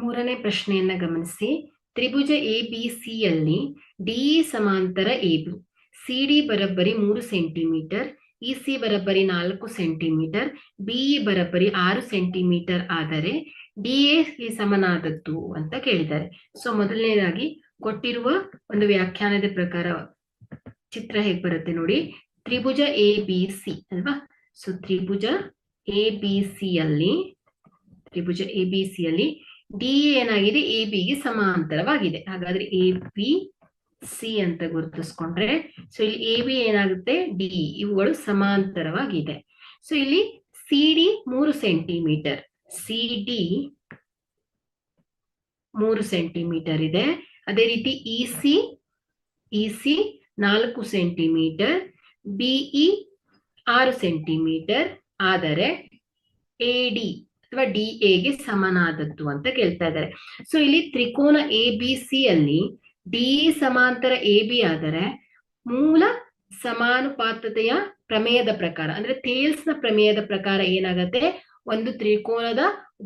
ಮೂರನೇ ಪ್ರಶ್ನೆಯನ್ನ ಗಮನಿಸಿ. ತ್ರಿಭುಜ ಎ ಬಿ ಸಿ ಯಲ್ಲಿ ಡಿ ಸಮಾಂತರ ಎ ಬಿ ಸಿ ಡಿ ಬರಬ್ಬರಿ ಮೂರು ಸೆಂಟಿಮೀಟರ್. ಇ ಸಿ ಬರಬ್ಬರಿ ನಾಲ್ಕು ಸೆಂಟಿಮೀಟರ್. ಬಿಇ ಬರಬ್ಬರಿ ಆರು ಸೆಂಟಿಮೀಟರ್ ಆದರೆ ಡಿ ಎ ಸಮನಾದದ್ದು ಅಂತ ಕೇಳಿದ್ದಾರೆ. ಸೊ ಮೊದಲನೇದಾಗಿ ಕೊಟ್ಟಿರುವ ಒಂದು ವ್ಯಾಖ್ಯಾನದ ಪ್ರಕಾರ ಚಿತ್ರ ಹೇಗ್ ಬರುತ್ತೆ ನೋಡಿ. ತ್ರಿಭುಜ ಎ ಬಿ ಸಿ ಅಲ್ವಾ? ಸೊ ತ್ರಿಭುಜ ಎ ಬಿ ಸಿ ಅಲ್ಲಿ ತ್ರಿಭುಜ ಎ ಬಿ ಸಿ ಅಲ್ಲಿ ಡಿ ಏನಾಗಿದೆ? ಎ ಬಿಗೆ ಸಮಾಂತರವಾಗಿದೆ ಹಾಗಾದ್ರೆ ಎ ಬಿ ಸಿ ಅಂತ ಗುರುತಿಸ್ಕೊಂಡ್ರೆ ಸೊ ಇಲ್ಲಿ ಎ ಬಿ ಏನಾಗುತ್ತೆ? ಡಿ ಇವುಗಳು ಸಮಾಂತರವಾಗಿದೆ ಸೊ ಇಲ್ಲಿ ಸಿ ಡಿ ಮೂರು ಸೆಂಟಿಮೀಟರ್ ಸಿ ಡಿ ಮೂರು ಸೆಂಟಿಮೀಟರ್ ಇದೆ. ಅದೇ ರೀತಿ ಇ ಸಿ ಇ ಸಿ ನಾಲ್ಕು ಸೆಂಟಿಮೀಟರ್ ಬಿಇ ಆರು ಸೆಂಟಿಮೀಟರ್ ಆದರೆ ಎ ಡಿ ಅಥವಾ ಡಿ ಗೆ ಸಮನಾದದ್ದು ಅಂತ ಕೇಳ್ತಾ ಇದ್ದಾರೆ. ಸೊ ಇಲ್ಲಿ ತ್ರಿಕೋನ ಎ ಬಿ ಸಿ ಅಲ್ಲಿ ಡಿ ಸಮಾಂತರ ಎ ಬಿ ಆದರೆ ಮೂಲ ಸಮಾನುಪಾತತೆಯ ಪ್ರಮೇಯದ ಪ್ರಕಾರ, ಅಂದ್ರೆ ಥೇಲ್ಸ್ನ ಪ್ರಮೇಯದ ಪ್ರಕಾರ ಏನಾಗತ್ತೆ? ಒಂದು ತ್ರಿಕೋನದ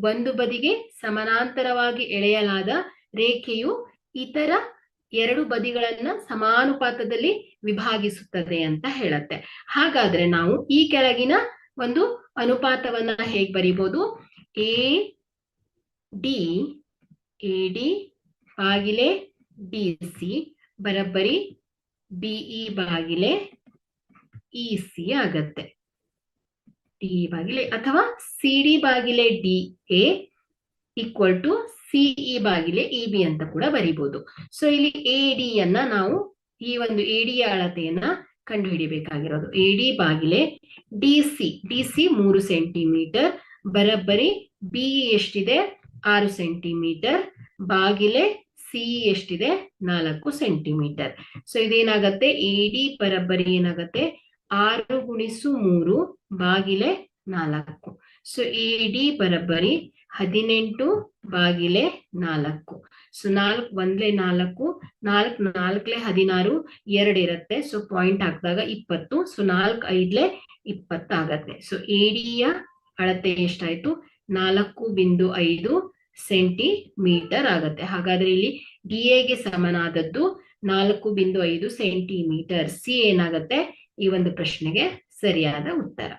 ಒಂದು ಬದಿಗೆ ಸಮಾನಾಂತರವಾಗಿ ಎಳೆಯಲಾದ ರೇಖೆಯು ಇತರ ಎರಡು ಬದಿಗಳನ್ನ ಸಮಾನುಪಾತದಲ್ಲಿ ವಿಭಾಗಿಸುತ್ತದೆ ಅಂತ ಹೇಳತ್ತೆ. ಹಾಗಾದ್ರೆ ನಾವು ಈ ಕೆಳಗಿನ ಒಂದು ಅನುಪಾತವನ್ನ ಹೇಗ್ ಬರಿಬಹುದು? ಎ ಡಿ ಎ ಡಿ ಬಾಗಿಲೆ ಬಿ ಸಿ ಬರಬ್ಬರಿ ಬಿಇ ಬಾಗಿಲೆ ಇ ಸಿ ಆಗತ್ತೆ. ಡಿ ಬಾಗಿಲೆ ಅಥವಾ C D ಬಾಗಿಲೆ D A equal to C E ಬಾಗಿಲೆ ಇ ಬಿ ಅಂತ ಕೂಡ ಬರಿಬಹುದು ಸೊ ಇಲ್ಲಿ ಎ ಡಿ ಅನ್ನ ನಾವು ಈ ಒಂದು ಎ ಡಿ ಅಳತೆಯನ್ನ ಕಂಡುಹಿಡಿಯಬೇಕಾಗಿರೋದು ಎ ಡಿ ಬಾಗಿಲೆ ಡಿ ಸಿ ಡಿ ಸಿ ಮೂರು ಸೆಂಟಿಮೀಟರ್ ಬರಬ್ಬರಿ ಬಿ ಎಷ್ಟಿದೆ? ಆರು ಸೆಂಟಿಮೀಟರ್. ಬಾಗಿಲೆ ಸಿ ಎಷ್ಟಿದೆ? ನಾಲ್ಕು ಸೆಂಟಿಮೀಟರ್. ಸೊ ಇದೇನಾಗತ್ತೆ? ಎ ಡಿ ಬರಬ್ಬರಿ ಏನಾಗತ್ತೆ? ಆರು ಗುಣಿಸು ಮೂರು, ಬಾಗಿಲೆ ನಾಲ್ಕು. ಸೊ ಎ ಡಿ ಬರಬ್ಬರಿ ಹದಿನೆಂಟು, ಬಾಗಿಲೆ ನಾಲ್ಕು. ಸೊ ನಾಲ್ಕು ಒಂದ್ಲೆ ನಾಲ್ಕು ನಾಲ್ಕು ನಾಲ್ಕಲೆ ಹದಿನಾರು, ಎರಡು ಇರುತ್ತೆ. ಸೊ ಪಾಯಿಂಟ್ ಹಾಕಿದಾಗ ಇಪ್ಪತ್ತು. ಸೊ ನಾಲ್ಕು ಐದ್ಲೆ ಇಪ್ಪತ್ತಾಗತ್ತೆ. ಸೊ ಎಡಿಯ ಅಳತೆ ಎಷ್ಟಾಯ್ತು? ನಾಲ್ಕು ಬಿಂದು ಐದು ಸೆಂಟಿಮೀಟರ್ ಆಗತ್ತೆ. ಹಾಗಾದ್ರೆ ಇಲ್ಲಿ ಡಿ ಎಗೆ ಸಮನಾದದ್ದು ನಾಲ್ಕು ಬಿಂದು ಐದು ಸೆಂಟಿಮೀಟರ್. ಸಿ ಏನಾಗತ್ತೆ? ಈ ಒಂದು ಪ್ರಶ್ನೆಗೆ ಸರಿಯಾದ ಉತ್ತರ.